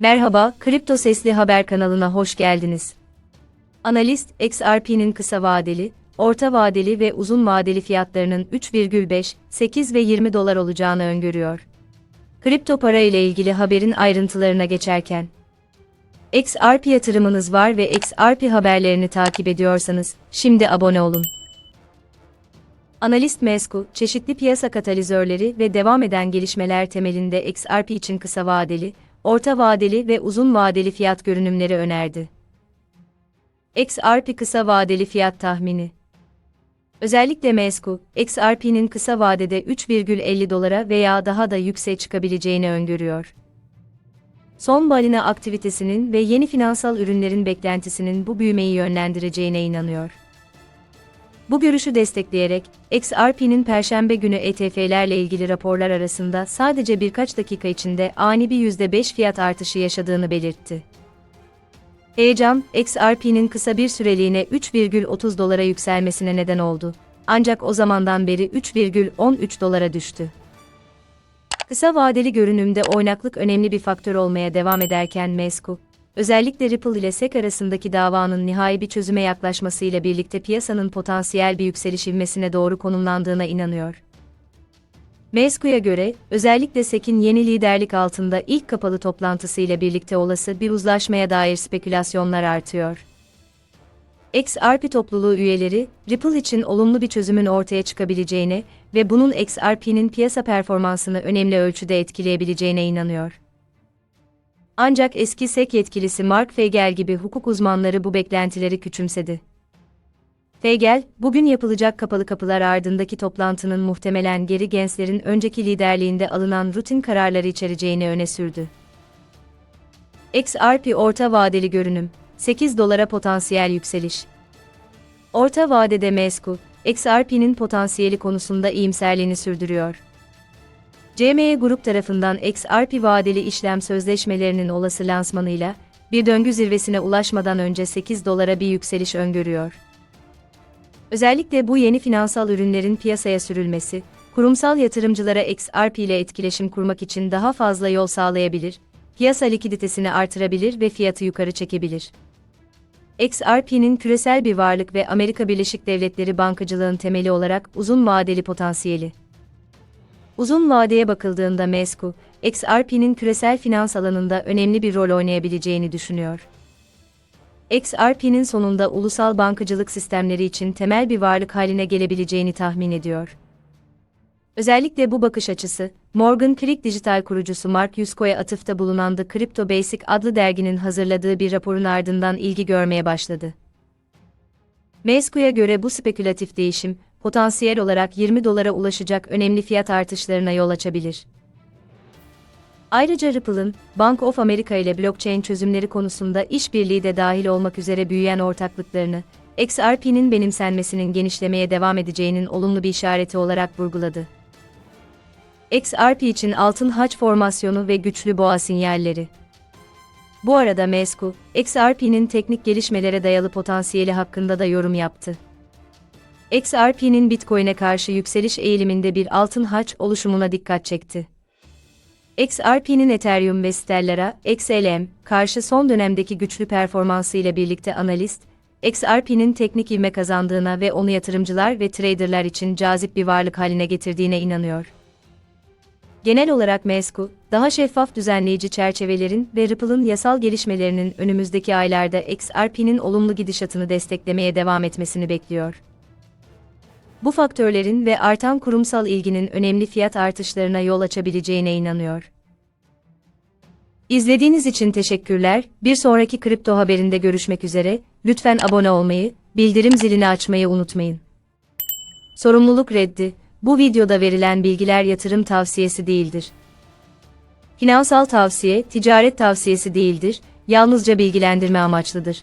Merhaba, Kripto Sesli Haber kanalına hoş geldiniz. Analist, XRP'nin kısa vadeli, orta vadeli ve uzun vadeli fiyatlarının 3,5, 8 ve 20 dolar olacağını öngörüyor. Kripto para ile ilgili haberin ayrıntılarına geçerken, XRP yatırımınız var ve XRP haberlerini takip ediyorsanız, şimdi abone olun. Analist Mesku, çeşitli piyasa katalizörleri ve devam eden gelişmeler temelinde XRP için kısa vadeli, orta vadeli ve uzun vadeli fiyat görünümleri önerdi. XRP kısa vadeli fiyat tahmini Özellikle Mesku, XRP'nin kısa vadede 3,50 dolara veya daha da yüksek çıkabileceğini öngörüyor. Son balina aktivitesinin ve yeni finansal ürünlerin beklentisinin bu büyümeyi yönlendireceğine inanıyor. Bu görüşü destekleyerek, XRP'nin Perşembe günü ETF'lerle ilgili raporlar arasında sadece birkaç dakika içinde ani bir %5 fiyat artışı yaşadığını belirtti. Heyecan, XRP'nin kısa bir süreliğine 3,30 dolara yükselmesine neden oldu. Ancak o zamandan beri 3,13 dolara düştü. Kısa vadeli görünümde oynaklık önemli bir faktör olmaya devam ederken Mesku, özellikle Ripple ile SEC arasındaki davanın nihai bir çözüme yaklaşmasıyla birlikte piyasanın potansiyel bir yükseliş ivmesine doğru konumlandığına inanıyor. Mesku'ya göre, özellikle SEC'in yeni liderlik altında ilk kapalı toplantısı ile birlikte olası bir uzlaşmaya dair spekülasyonlar artıyor. XRP topluluğu üyeleri, Ripple için olumlu bir çözümün ortaya çıkabileceğine ve bunun XRP'nin piyasa performansını önemli ölçüde etkileyebileceğine inanıyor. Ancak eski SEC yetkilisi Mark Feigel gibi hukuk uzmanları bu beklentileri küçümsedi. Feigel, bugün yapılacak kapalı kapılar ardındaki toplantının muhtemelen geri Gensler'in önceki liderliğinde alınan rutin kararları içereceğini öne sürdü. XRP orta vadeli görünüm, 8 dolara potansiyel yükseliş. Orta vadede Mesku, XRP'nin potansiyeli konusunda iyimserliğini sürdürüyor. CME Grup tarafından XRP vadeli işlem sözleşmelerinin olası lansmanıyla, bir döngü zirvesine ulaşmadan önce 8 dolara bir yükseliş öngörüyor. Özellikle bu yeni finansal ürünlerin piyasaya sürülmesi, kurumsal yatırımcılara XRP ile etkileşim kurmak için daha fazla yol sağlayabilir, piyasa likiditesini artırabilir ve fiyatı yukarı çekebilir. XRP'nin küresel bir varlık ve Amerika Birleşik Devletleri bankacılığın temeli olarak uzun vadeli potansiyeli. Uzun vadeye bakıldığında Mesku, XRP'nin küresel finans alanında önemli bir rol oynayabileceğini düşünüyor. XRP'nin sonunda ulusal bankacılık sistemleri için temel bir varlık haline gelebileceğini tahmin ediyor. Özellikle bu bakış açısı, Morgan Creek Dijital kurucusu Mark Yusko'ya atıfta bulunan The Crypto Basic adlı derginin hazırladığı bir raporun ardından ilgi görmeye başladı. Mesku'ya göre bu spekülatif değişim, potansiyel olarak 20 dolara ulaşacak önemli fiyat artışlarına yol açabilir. Ayrıca Ripple'ın, Bank of America ile blockchain çözümleri konusunda işbirliği de dahil olmak üzere büyüyen ortaklıklarını, XRP'nin benimsenmesinin genişlemeye devam edeceğinin olumlu bir işareti olarak vurguladı. XRP için altın haç formasyonu ve güçlü boğa sinyalleri. Bu arada Mesku, XRP'nin teknik gelişmelere dayalı potansiyeli hakkında da yorum yaptı. XRP'nin Bitcoin'e karşı yükseliş eğiliminde bir altın haç oluşumuna dikkat çekti. XRP'nin Ethereum ve Stellar'a, XLM, karşı son dönemdeki güçlü performansı ile birlikte analist, XRP'nin teknik ivme kazandığına ve onu yatırımcılar ve traderlar için cazip bir varlık haline getirdiğine inanıyor. Genel olarak Mesku, daha şeffaf düzenleyici çerçevelerin ve Ripple'ın yasal gelişmelerinin önümüzdeki aylarda XRP'nin olumlu gidişatını desteklemeye devam etmesini bekliyor. Bu faktörlerin ve artan kurumsal ilginin önemli fiyat artışlarına yol açabileceğine inanıyor. İzlediğiniz için teşekkürler. Bir sonraki kripto haberinde görüşmek üzere. Lütfen abone olmayı, bildirim zilini açmayı unutmayın. Sorumluluk reddi. Bu videoda verilen bilgiler yatırım tavsiyesi değildir. Finansal tavsiye, ticaret tavsiyesi değildir, yalnızca bilgilendirme amaçlıdır.